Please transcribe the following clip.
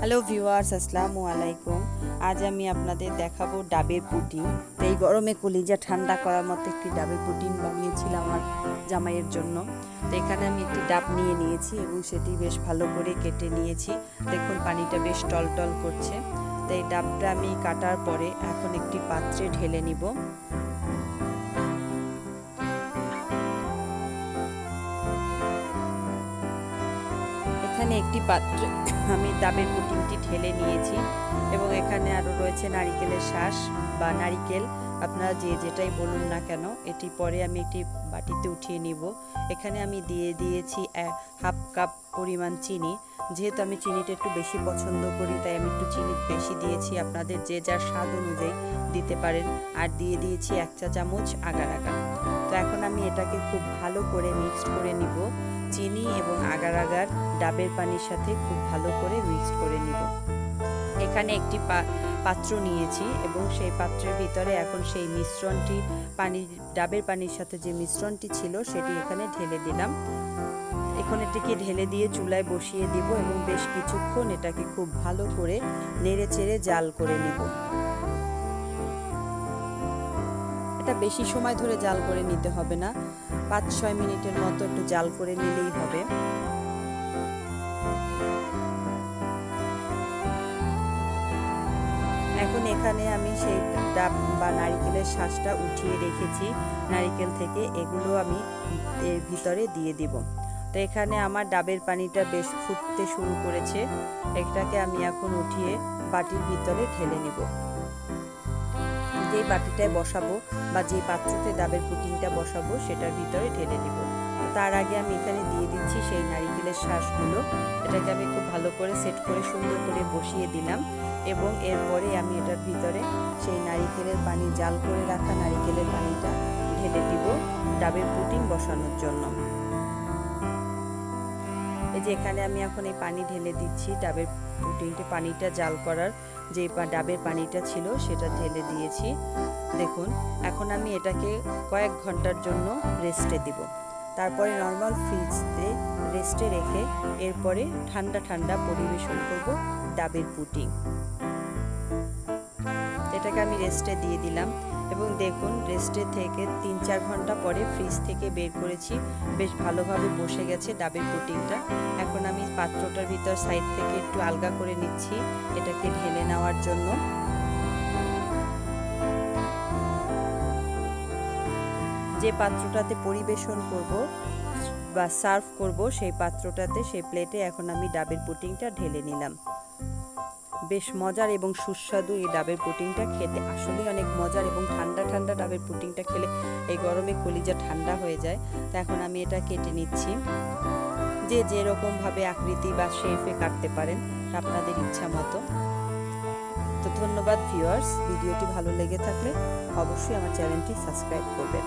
Hello viewers আসসালামু আলাইকুম। আজ আমি আপনাদের দেখাবো ডাবের পুডিং তো এই গরমে কলিজা ঠান্ডা করার মতো একটি ডাবের পুডিং বানিয়েছিলাম আমার জামাইয়ের জন্য। তো এখানে আমি একটি ডাব নিয়ে নিয়েছি এবং সেটি বেশ ভালো করে কেটে নিয়েছি। দেখুন পানিটা বেশ টলটল করছে। তো এই ডাবটা আমি কাটার পরে এখন একটি পাত্রে ঢেলে নিব। এখানে একটি পাত্রে আমি ডাবের পুটিংটি ঢেলে নিয়েছি এবং এখানে আরও রয়েছে নারিকেলের শ্বাস বা নারিকেল। আপনারা যে যেটাই বলুন না কেন, এটি পরে আমি একটি বাটিতে উঠিয়ে নিব। এখানে আমি দিয়ে দিয়েছি হাফ কাপ পরিমাণ চিনি। যেহেতু আমি চিনিটা একটু বেশি পছন্দ করি, তাই আমি একটু চিনি বেশি দিয়েছি। আপনাদের যে যার স্বাদ অনুযায়ী দিতে পারেন। আর দিয়ে দিয়েছি এক চা চামচ আগার। এখন আমি এটাকে খুব ভালো করে মিক্সড করে নিব। চিনি এবং আগার আগার ডাবের পানির সাথে খুব ভালো করে মিক্সড করে নিব। এখানে একটি পাত্র নিয়েছি এবং সেই পাত্রের ভিতরে এখন সেই মিশ্রণটি, পানি, ডাবের পানির সাথে যে মিশ্রণটি ছিল সেটি এখানে ঢেলে দিলাম। এখন এটিকে ঢেলে দিয়ে চুলায় বসিয়ে দিব এবং বেশ কিছুক্ষণ এটাকে খুব ভালো করে নেড়ে চেড়ে জাল করে নিব। এটা বেশি সময় ধরে জাল করে নিতে হবে না। পাঁচ, ছয় মিনিটের মতো একটু জাল করে নিলেই হবে। এখন এখানে আমি সেই ডাব বা নারিকেলের শ্বাসটা উঠিয়ে রেখেছি। নারিকেল থেকে এগুলো আমি এর ভিতরে দিয়ে দিব। তো এখানে আমার ডাবের পানিটা বেশ ফুটতে শুরু করেছে। এটাকে আমি এখন উঠিয়ে বাটির ভিতরে ঢেলে নেব। যে বাটিটায় বসাবো বা যে পাত্রতে ডাবের পুটিংটা বসাবো সেটার ভিতরে ঢেলে নেব। তার আগে আমি এখানে দিয়ে দিচ্ছি সেই নারিকেলের শ্বাসগুলো এটাকে আমি খুব ভালো করে সেট করে সুন্দর করে বসিয়ে দিলাম এবং এরপরে আমি এটার ভিতরে সেই নারিকেলের পানি, জাল করে রাখা নারিকেলের পানিটা ঢেলে দিব ডাবের পুটিং বসানোর জন্য। এই যে এখানে আমি এখন এই পানি ঢেলে দিচ্ছি ডাবের পুটিংটি পানিটা জাল করার যে ডাবের পানিটা ছিল সেটা ঢেলে দিয়েছি। দেখুন, এখন আমি এটাকে কয়েক ঘণ্টার জন্য রেস্টে দিব। তারপরে নর্মাল ফ্রিজতে রেস্টে রেখে এরপরে ঠান্ডা ঠান্ডা পরিবেশন করব ডাবের পুটিং। এটাকে আমি রেস্টে দিয়ে দিলাম। এবং দেখুন রেস্টে থেকে তিন চার ঘণ্টা পরে ফ্রিজ থেকে বের করেছি। বেশ ভালোভাবে বসে গেছে ডাবের পুটিংটা এখন আমি পাত্রটার ভিতর সাইড থেকে একটু আলগা করে নিচ্ছি এটাকে ঢেলে নেওয়ার জন্য। যে পাত্রটাতে পরিবেশন করব বা সার্ভ করব সেই পাত্রটাতে, সেই প্লেটে এখন আমি ডাবের পুটিংটা ঢেলে নিলাম। বেশ মজার এবং সুস্বাদু এই ডাবের পুটিংটা খেতে। আসলেই অনেক মজার এবং ঠান্ডা ঠান্ডা ডাবের পুটিংটা খেলে এই গরমে কলিজা ঠান্ডা হয়ে যায়। তো এখন আমি এটা কেটে নিচ্ছি। যে যেরকমভাবে আকৃতি বা শেফে কাটতে পারেন আপনাদের ইচ্ছা মতো। তো ধন্যবাদ ভিউয়ার্স ভিডিওটি ভালো লেগে থাকলে অবশ্যই আমার চ্যানেলটি সাবস্ক্রাইব করবেন।